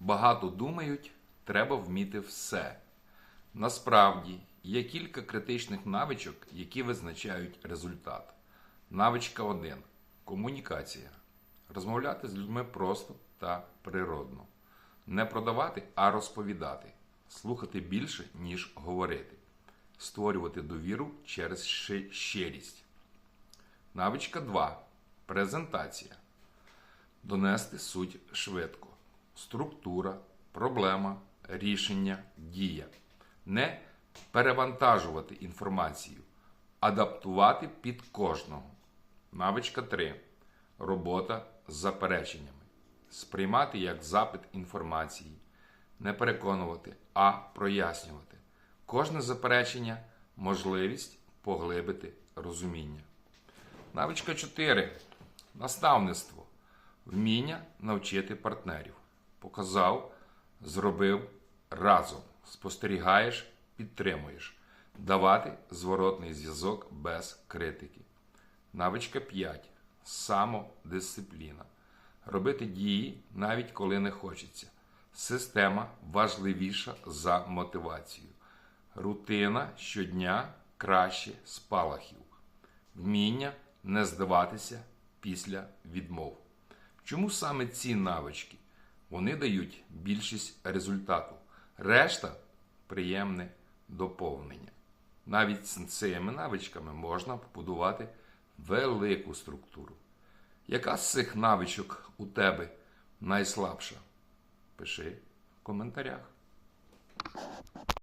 багато думають, треба вміти все. Насправді є кілька критичних навичок, які визначають результат. Навичка 1. Комунікація. Розмовляти з людьми просто та природно. Не продавати, а розповідати. Слухати більше, ніж говорити. Створювати довіру через щирість. Навичка 2. Презентація. Донести суть швидко. Структура, проблема, рішення, дія. Не перевантажувати інформацію, адаптувати під кожного. Навичка 3. Робота з запереченнями. Сприймати як запит інформації. Не переконувати, а прояснювати. Кожне заперечення можливість поглибити розуміння. Навичка 4. Наставництво. Вміння навчити партнерів. Показав, зробив разом. Спостерігаєш, підтримуєш. Давати зворотний зв'язок без критики. Навичка 5. Самодисципліна. Робити дії навіть коли не хочеться. Система важливіша за мотивацію. Рутина щодня краще спалахів. Вміння не здаватися після відмов. Чому саме ці навички? Вони дають більшість результату. Решта приємне доповнення. Навіть з цими навичками можна побудувати велику структуру. Яка з цих навичок у тебе найслабша? Пиши в коментарях.